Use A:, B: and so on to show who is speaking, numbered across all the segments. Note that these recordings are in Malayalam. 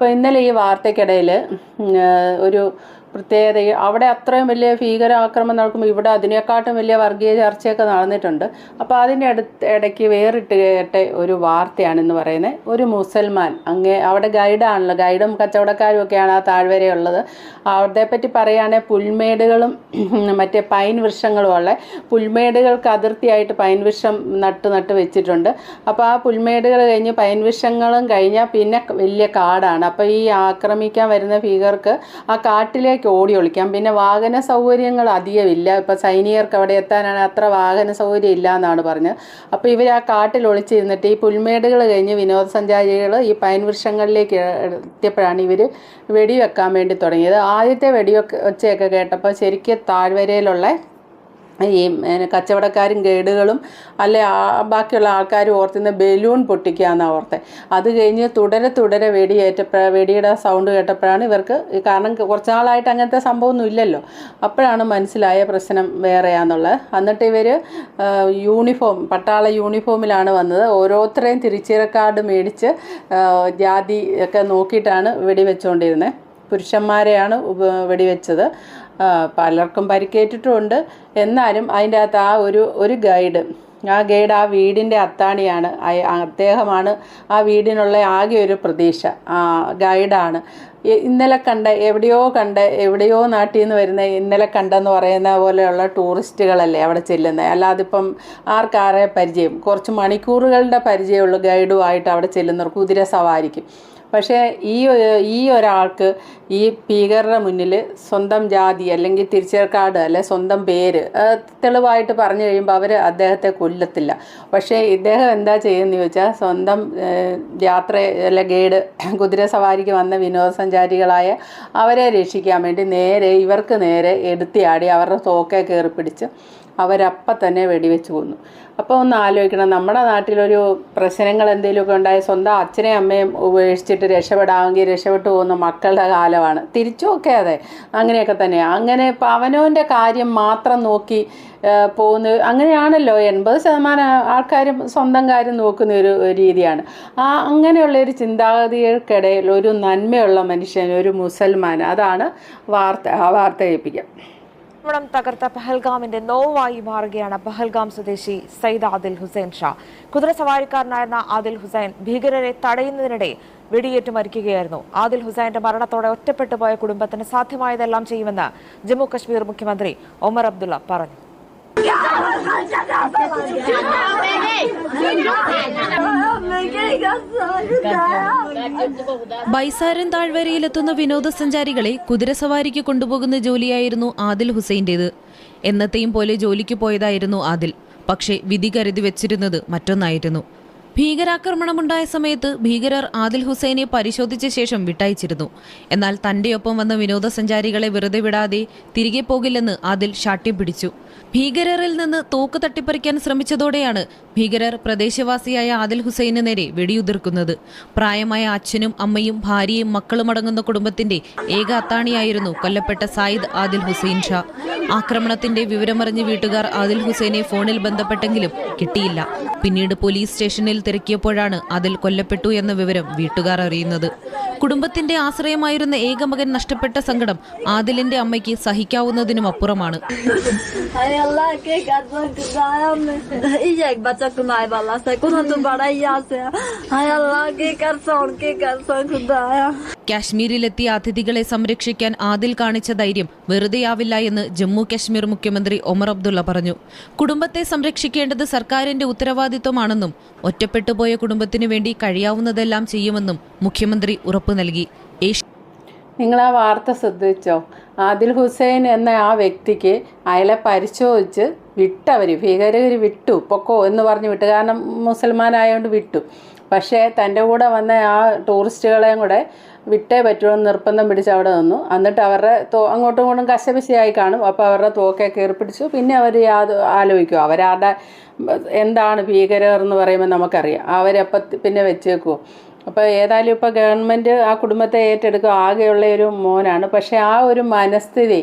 A: ഇപ്പോൾ ഇന്നലെ ഈ വാർത്തയ്ക്കിടയിൽ ഒരു പ്രത്യേകത. അവിടെ അത്രയും വലിയ ഭീകരാക്രമം നടക്കുമ്പോൾ ഇവിടെ അതിനെക്കാട്ടും വലിയ വർഗീയ ചർച്ചയൊക്കെ നടന്നിട്ടുണ്ട്. അപ്പോൾ അതിന്റെ അടുത്ത് ഇടയ്ക്ക് വേറിട്ട് കേട്ട ഒരു വാർത്തയാണെന്ന് പറയുന്നത് ഒരു മുസൽമാൻ അങ്ങേ അവിടെ ഗൈഡാണല്ലോ ഗൈഡും കച്ചവടക്കാരും ഒക്കെയാണ് ആ താഴ്വരയുള്ളത് അതേപ്പറ്റി പറയുകയാണെങ്കിൽ പുൽമേടുകളും മറ്റേ പൈൻ വൃക്ഷങ്ങളും ഉള്ള പുൽമേടുകൾക്ക് അതിർത്തിയായിട്ട് പൈൻ വൃക്ഷം നട്ട് നട്ട് വെച്ചിട്ടുണ്ട്. അപ്പോൾ ആ പുൽമേടുകൾ കഴിഞ്ഞ് പൈൻ വൃക്ഷങ്ങളും കഴിഞ്ഞാൽ പിന്നെ വലിയ കാടാണ്. അപ്പോൾ ഈ ആക്രമിക്കാൻ വരുന്ന ഭീകർക്ക് ആ കാട്ടിലേക്ക് ഓടി ഒളിക്കാം. പിന്നെ വാഹന സൗകര്യങ്ങൾ അധികമില്ല. ഇപ്പം സൈനികർക്ക് അവിടെ എത്താനാണ് അത്ര വാഹന സൗകര്യം ഇല്ല എന്നാണ് പറഞ്ഞത്. അപ്പോൾ ഇവർ ആ കാട്ടിൽ ഒളിച്ചിരുന്നിട്ട് ഈ പുൽമേടുകൾ കഴിഞ്ഞ് വിനോദസഞ്ചാരികൾ ഈ പൈൻ വൃക്ഷങ്ങളിലേക്ക് എത്തിയപ്പോഴാണ് ഇവർ വെടിവെക്കാൻ വേണ്ടി തുടങ്ങിയത്. ആദ്യത്തെ വെടിവെക്ക് ഒച്ചയൊക്കെ കേട്ടപ്പോൾ ശരിക്കും താഴ്വരയിലുള്ള ഈ കച്ചവടക്കാരും ഗൈഡുകളും അല്ലെ ബാക്കിയുള്ള ആൾക്കാരും ഓർത്തുന്ന ബലൂൺ പൊട്ടിക്കുകയെന്നാണ് ഓർത്തെ. അത് കഴിഞ്ഞ് തുടരെ തുടരെ വെടിയേറ്റപ്പോൾ വെടിയുടെ സൗണ്ട് കേട്ടപ്പോഴാണ് ഇവർക്ക് കാരണം കുറച്ച് നാളായിട്ട് അങ്ങനത്തെ സംഭവമൊന്നും ഇല്ലല്ലോ. അപ്പോഴാണ് മനസ്സിലായ പ്രശ്നം വേറെയാന്നുള്ളത്. എന്നിട്ട് ഇവർ യൂണിഫോം പട്ടാള യൂണിഫോമിലാണ് വന്നത്. ഓരോരുത്തരെയും തിരിച്ചിറ കാർഡ് മേടിച്ച് ജാതി ഒക്കെ നോക്കിയിട്ടാണ് വെടിവെച്ചുകൊണ്ടിരുന്നത് പുരുഷന്മാരെയാണ് വെടിവെച്ചത്. പലർക്കും പരിക്കേറ്റിട്ടുമുണ്ട്. എന്നാലും അതിന്റെ അകത്ത് ആ ഒരു ഒരു ഗൈഡ് ആ ഗൈഡ് ആ വീടിന്റെ അത്താണിയാണ്. അദ്ദേഹമാണ് ആ വീടിനുള്ള ആകെ ഒരു പ്രതീക്ഷ. ആ ഗൈഡാണ്. ഇന്നലെ കണ്ട എവിടെയോ കണ്ട എവിടെയോ നാട്ടിൽ നിന്ന് വരുന്ന ഇന്നലെ കണ്ടെന്ന് പറയുന്ന പോലെയുള്ള ടൂറിസ്റ്റുകളല്ലേ അവിടെ ചെല്ലുന്നത്. അല്ലാതെ ഇപ്പം ആർക്കാരെ പരിചയം? കുറച്ച് മണിക്കൂറുകളുടെ പരിചയമുള്ളൂ ഗൈഡുമായിട്ട് അവിടെ ചെല്ലുന്നവർ കുതിര സവാരിക്കും. പക്ഷേ ഈ ഈ ഒരാൾക്ക് ഈ ഭീകരരുടെ മുന്നിൽ സ്വന്തം ജാതി അല്ലെങ്കിൽ തിരിച്ചേർക്കാട് അല്ലെ സ്വന്തം പേര് തെളിവായിട്ട് പറഞ്ഞു കഴിയുമ്പോൾ അവർ അദ്ദേഹത്തെ കൊല്ലത്തില്ല. പക്ഷേ ഇദ്ദേഹം എന്താ ചെയ്യുന്നത് ചോദിച്ചാൽ സ്വന്തം യാത്ര അല്ലെ ഗൈഡ് കുതിര സവാരിക്ക് വന്ന വിനോദസഞ്ചാരികളായ അവരെ രക്ഷിക്കാൻ വേണ്ടി നേരെ ഇവർക്ക് നേരെ എടുത്തിയാടി അവരുടെ തോക്കെ കയറി പിടിച്ച് അവരപ്പം തന്നെ വെടിവെച്ച് കൊന്നു. അപ്പോൾ ഒന്ന് ആലോചിക്കണം. നമ്മുടെ നാട്ടിലൊരു പ്രശ്നങ്ങൾ എന്തെങ്കിലുമൊക്കെ ഉണ്ടായ സ്വന്തം അച്ഛനെയും അമ്മയും ഉപേക്ഷിച്ചിട്ട് രക്ഷപ്പെടാമെങ്കിൽ രക്ഷപ്പെട്ടു പോകുന്ന മക്കളുടെ കാലമാണ്. തിരിച്ചുമൊക്കെ അതെ. അങ്ങനെയൊക്കെ തന്നെയാണ് അങ്ങനെ ഇപ്പം അവനവന്റെ കാര്യം മാത്രം നോക്കി പോകുന്ന അങ്ങനെയാണല്ലോ. എൺപത് ശതമാനം ആൾക്കാരും സ്വന്തം കാര്യം നോക്കുന്ന ഒരു രീതിയാണ്. ആ അങ്ങനെയുള്ള ഒരു ചിന്താഗതികൾക്കിടയിൽ ഒരു നന്മയുള്ള മനുഷ്യൻ ഒരു മുസൽമാൻ അതാണ് വാർത്ത വാർത്ത കേൾപ്പിക്കുക
B: ആക്രമണം തകർത്ത പഹൽഗാമിന്റെ നോവായി മാറുകയാണ് പഹൽഗാം സ്വദേശി സയ്യിദ് ആദിൽ ഹുസൈൻ ഷാ. കുതിര സവാരിക്കാരനായിരുന്ന ആദിൽ ഹുസൈൻ ഭീകരരെ തടയുന്നതിനിടെ വെടിയേറ്റ് മരിക്കുകയായിരുന്നു. ആദിൽ ഹുസൈന്റെ മരണത്തോടെ ഒറ്റപ്പെട്ടു പോയ കുടുംബത്തിന് സാധ്യമായതെല്ലാം ചെയ്യുമെന്ന് ജമ്മു കശ്മീർ മുഖ്യമന്ത്രി ഒമർ അബ്ദുള്ള പറഞ്ഞു.
C: ബൈസാരൻ താഴ്വരയിലെത്തുന്ന വിനോദസഞ്ചാരികളെ കുതിരസവാരിക്ക് കൊണ്ടുപോകുന്ന ജോലിയായിരുന്നു ആദിൽ ഹുസൈന്റേത്. എന്നത്തെയും പോലെ ജോലിക്ക് പോയതായിരുന്നു ആദിൽ. പക്ഷേ വിധി കരുതി വെച്ചിരുന്നത് മറ്റൊന്നായിരുന്നു. ഭീകരാക്രമണമുണ്ടായ സമയത്ത് ഭീകരർ ആദിൽ ഹുസൈനെ പരിശോധിച്ച ശേഷം വിട്ടയച്ചിരുന്നു. എന്നാൽ തന്റെ ഒപ്പം വന്ന വിനോദസഞ്ചാരികളെ വെറുതെ വിടാതെ തിരികെ പോകില്ലെന്ന് ആദിൽ ശാഠ്യം പിടിച്ചു. ഭീകരരിൽ നിന്ന് തോക്ക് തട്ടിപ്പറിക്കാൻ ശ്രമിച്ചതോടെയാണ് ഭീകരർ പ്രദേശവാസിയായ ആദിൽ ഹുസൈന് നേരെ വെടിയുതിർക്കുന്നത്. പ്രായമായ അച്ഛനും അമ്മയും ഭാര്യയും മക്കളുമടങ്ങുന്ന കുടുംബത്തിന്റെ ഏക അത്താണിയായിരുന്നു കൊല്ലപ്പെട്ട സായിദ് ആദിൽ ഹുസൈൻ ഷാ. ആക്രമണത്തിന്റെ വിവരമറിഞ്ഞ് വീട്ടുകാർ ആദിൽ ഹുസൈനെ ഫോണിൽ ബന്ധപ്പെട്ടെങ്കിലും കിട്ടിയില്ല. പിന്നീട് പോലീസ് സ്റ്റേഷനിൽ തിരക്കിയപ്പോഴാണ് അതിൽ കൊല്ലപ്പെട്ടു എന്ന വിവരം വീട്ടുകാർ അറിയുന്നത്. കുടുംബത്തിന്റെ ആശ്രയമായിരുന്ന ഏക മകൻ നഷ്ടപ്പെട്ട സങ്കടം ആദിലിന്റെ അമ്മയ്ക്ക് സഹിക്കാവുന്നതിനും അപ്പുറമാണ്.
D: Bacha kunai bala se kuna tu bada iya se hay Allah ke kar son ke kar son kudaya
C: കാശ്മീരിലെത്തിയ അതിഥികളെ സംരക്ഷിക്കാൻ ആദിൽ കാണിച്ച ധൈര്യം വെറുതെയാവില്ല എന്ന് ജമ്മു കാശ്മീർ മുഖ്യമന്ത്രി ഒമർ അബ്ദുള്ള പറഞ്ഞു. കുടുംബത്തെ സംരക്ഷിക്കേണ്ടത് സർക്കാരിന്റെ ഉത്തരവാദിത്വമാണെന്നും ഒറ്റപ്പെട്ടുപോയ കുടുംബത്തിനു വേണ്ടി കഴിയാവുന്നതെല്ലാം ചെയ്യുമെന്നും മുഖ്യമന്ത്രി ഉറപ്പു നൽകി.
A: നിങ്ങൾ ആ വാർത്ത ശ്രദ്ധിച്ചോ? ആദിൽ ഹുസൈൻ എന്ന ആ വ്യക്തിക്ക് അയാളെ പരിശോധിച്ച് വിട്ടവർ ഭീകരർ വിട്ടു പൊക്കോ എന്ന് പറഞ്ഞ് വിട്ടു. കാരണം മുസൽമാനായതുകൊണ്ട് വിട്ടു. പക്ഷേ തന്റെ കൂടെ വന്ന ആ ടൂറിസ്റ്റുകളെയും കൂടെ വിട്ടേ പറ്റുമെന്ന് നിർബന്ധം പിടിച്ച് അവിടെ നിന്നു. എന്നിട്ട് അവരുടെ തോ അങ്ങോട്ടും ഇങ്ങോട്ടും കശപിശയായി കാണും. അപ്പോൾ അവരുടെ തോക്കെ ഏർപ്പിടിച്ചു. പിടിച്ചു പിന്നെ അവർ യാത് ആലോചിക്കും. അവരാരുടെ എന്താണ് ഭീകരർ എന്ന് പറയുമ്പോൾ നമുക്കറിയാം. അവരപ്പം പിന്നെ വെച്ചേക്കുമോ അപ്പോൾ ഏതായാലും ഇപ്പോൾ ഗവൺമെന്റ് ആ കുടുംബത്തെ ഏറ്റെടുക്കുക ആകെയുള്ള ഒരു മോനാണ്. പക്ഷേ ആ ഒരു മനസ്ഥിതി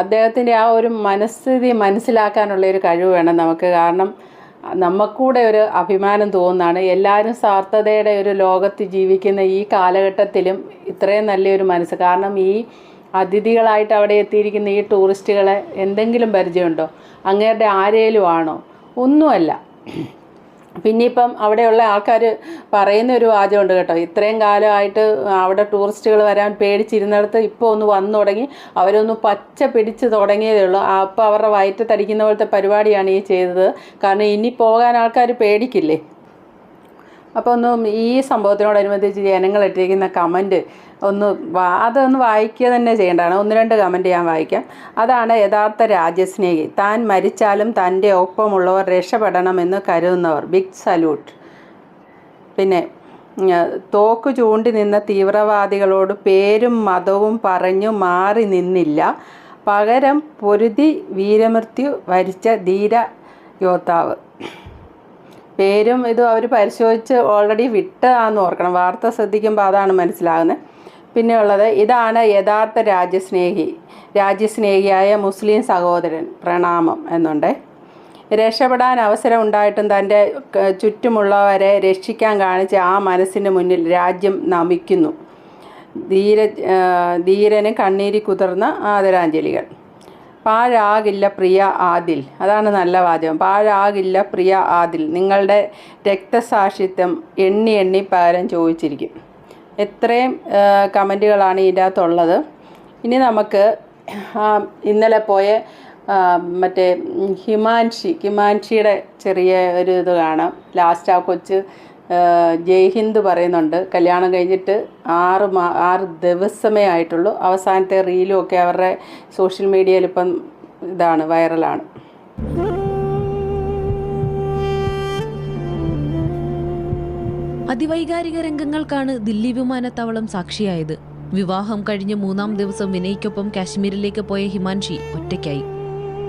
A: അദ്ദേഹത്തിന്റെ ആ ഒരു മനസ്ഥിതി മനസ്സിലാക്കാനുള്ള ഒരു കഴിവ് വേണം നമുക്ക്. കാരണം നമുക്കൂടെ ഒരു അഭിമാനം തോന്നുന്നതാണ്. എല്ലാവരും സ്വാർത്ഥതയുടെ ഒരു ലോകത്ത് ജീവിക്കുന്ന ഈ കാലഘട്ടത്തിലും ഇത്രയും നല്ലൊരു മനസ്സ്. കാരണം ഈ അതിഥികളായിട്ട് അവിടെ എത്തിയിരിക്കുന്ന ഈ ടൂറിസ്റ്റുകളെ എന്തെങ്കിലും പരിചയമുണ്ടോ? അങ്ങേരുടെ ആരേലും ആണോ? ഒന്നുമല്ല. പിന്നെ ഇപ്പം അവിടെയുള്ള ആൾക്കാർ പറയുന്ന ഒരു വാചകമുണ്ട് കേട്ടോ. ഇത്രയും കാലമായിട്ട് അവിടെ ടൂറിസ്റ്റുകൾ വരാൻ പേടിച്ചിരുന്നിടത്ത് ഇപ്പോൾ ഒന്ന് വന്നു തുടങ്ങി. അവരൊന്ന് പച്ച പിടിച്ച് തുടങ്ങിയതേ ഉള്ളൂ. അപ്പോൾ അവരുടെ വയറ്റത്തടിക്കുന്ന പോലത്തെ പരിപാടിയാണ് ഈ ചെയ്തത്. കാരണം ഇനി പോകാൻ ആൾക്കാർ പേടിക്കില്ലേ? അപ്പോൾ ഒന്ന് ഈ സംഭവത്തിനോടനുബന്ധിച്ച് ജനങ്ങൾ ഇട്ടിരിക്കുന്ന കമന്റ് ഒന്ന് അതൊന്ന് വായിക്കുക തന്നെ ചെയ്യേണ്ടതാണ്. ഒന്ന് രണ്ട് കമന്റ് ഞാൻ വായിക്കാം. അതാണ് യഥാർത്ഥ രാജ്യസ്നേഹി. താൻ മരിച്ചാലും തന്റെ ഒപ്പമുള്ളവർ രക്ഷപ്പെടണമെന്ന് കരുതുന്നവർ. ബിഗ് സല്യൂട്ട് പിന്നെ തോക്ക് ചൂണ്ടി നിന്ന തീവ്രവാദികളോട് പേരും മതവും പറഞ്ഞു മാറി നിന്നില്ല. പകരം പൊരുതി വീരമൃത്യു വരിച്ച ധീര യോദ്ധാവ്. പേരും ഇതും അവർ പരിശോധിച്ച് ഓൾറെഡി വിട്ടതാന്ന് ഓർക്കണം. വാർത്ത ശ്രദ്ധിക്കുമ്പോൾ അതാണ് മനസ്സിലാകുന്നത് പിന്നെ ഉള്ളത് ഇതാണ് യഥാർത്ഥ രാജ്യസ്നേഹി രാജ്യസ്നേഹിയായ മുസ്ലിം സഹോദരൻ പ്രണാമം എന്നുണ്ട്. രക്ഷപ്പെടാൻ അവസരം ഉണ്ടായിട്ടും തന്റെ ചുറ്റുമുള്ളവരെ രക്ഷിക്കാൻ കാണിച്ച ആ മനസ്സിന് മുന്നിൽ രാജ്യം നമിക്കുന്നു. ധീര ധീരന് കണ്ണീരി കുതിർന്ന ആദരാഞ്ജലികൾ. പാഴാകില്ല പ്രിയ ആദിൽ. അതാണ് നല്ല വാചകം. പാഴാകില്ല പ്രിയ ആദിൽ. നിങ്ങളുടെ രക്തസാക്ഷിത്വം എണ്ണി എണ്ണി പകരം ചോദിച്ചിരിക്കും. എത്രയും കമന്റുകളാണ് ഇതിന്റെ അകത്തുള്ളത്. ഇനി നമുക്ക് ഇന്നലെ പോയ മറ്റേ ഹിമാൻഷി ഹിമാൻഷിയുടെ ചെറിയ ഒരു ഇത് കാണാം. ലാസ്റ്റ് ആ കൊച്ച് ആ, ജയ് ഹിന്ദ് പറയുന്നുണ്ട് കല്യാണം കഴിഞ്ഞിട്ട് ആറ് മാ ആറ് ദിവസമേ ആയിട്ടുള്ളൂ. അവസാനത്തെ റീലും ഒക്കെ അവരുടെ സോഷ്യൽ മീഡിയയിൽ ഇപ്പം ഇതാണ് വൈറലാണ്.
C: അതിവൈകാരിക രംഗങ്ങൾക്കാണ് ദില്ലി വിമാനത്താവളം സാക്ഷിയായത്. വിവാഹം കഴിഞ്ഞ് മൂന്നാം ദിവസം വിനയ്ക്കൊപ്പം കാശ്മീരിലേക്ക് പോയ ഹിമാൻഷി ഒറ്റയ്ക്കായി.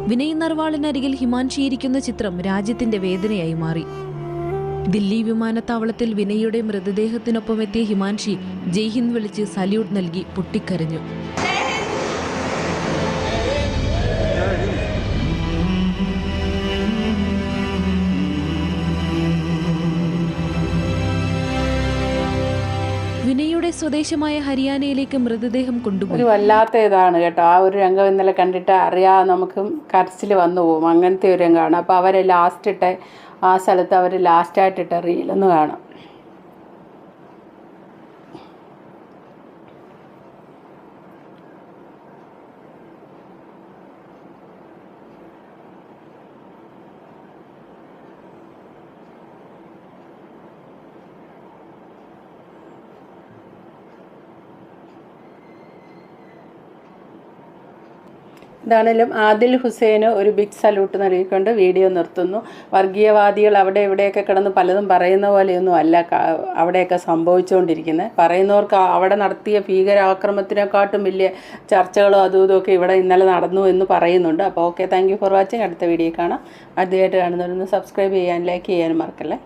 C: വിനയ് നർവാളിനരികിൽ ഹിമാൻഷി ഇരിക്കുന്ന ചിത്രം രാജ്യത്തിന്റെ വേദനയായി മാറി. ദില്ലി വിമാനത്താവളത്തിൽ വിനയുടെ മൃതദേഹത്തിനൊപ്പം എത്തിയ ഹിമാൻഷി ജയ്ഹിന്ദ് വിളിച്ച് സല്യൂട്ട് നൽകി പൊട്ടിക്കരഞ്ഞു. വിനയുടെ സ്വദേശമായ ഹരിയാനയിലേക്ക് മൃതദേഹം കൊണ്ടുപോയി.
A: ഒരു വല്ലാത്ത ഇതാണ് കേട്ടോ. ആ ഒരു രംഗം ഇന്നലെ കണ്ടിട്ട് അറിയാതെ നമുക്കും കരച്ചിൽ വന്നു പോകും. അങ്ങനത്തെ ഒരു രംഗമാണ്. അപ്പോൾ അവരെ ലാസ്റ്റ് ഇട്ട ആ സ്ഥലത്ത് അവർ ലാസ്റ്റായിട്ടിട്ട റീലൊന്ന് കാണാം. ഇതാണേലും ആദിൽ ഹുസൈന് ഒരു ബിഗ് സല്യൂട്ട് നൽകിക്കൊണ്ട് വീഡിയോ നിർത്തുന്നു. വർഗീയവാദികൾ അവിടെ ഇവിടെയൊക്കെ കിടന്ന് പലതും പറയുന്ന പോലെയൊന്നും അല്ല അവിടെയൊക്കെ സംഭവിച്ചുകൊണ്ടിരിക്കുന്നത് പറയുന്നവർക്ക് അവിടെ നടത്തിയ ഭീകരാക്രമത്തിനെക്കാട്ടും വലിയ ചർച്ചകളോ അതും ഇതുമൊക്കെ ഇവിടെ ഇന്നലെ നടന്നു എന്ന് പറയുന്നുണ്ട്. അപ്പോൾ ഓക്കെ താങ്ക് ഫോർ വാച്ചിങ് അടുത്ത വീഡിയോ കാണാം. ആദ്യമായിട്ട് കാണുന്നവരൊന്ന് സബ്സ്ക്രൈബ് ചെയ്യാൻ ലൈക്ക് ചെയ്യാനും മറക്കല്ലേ.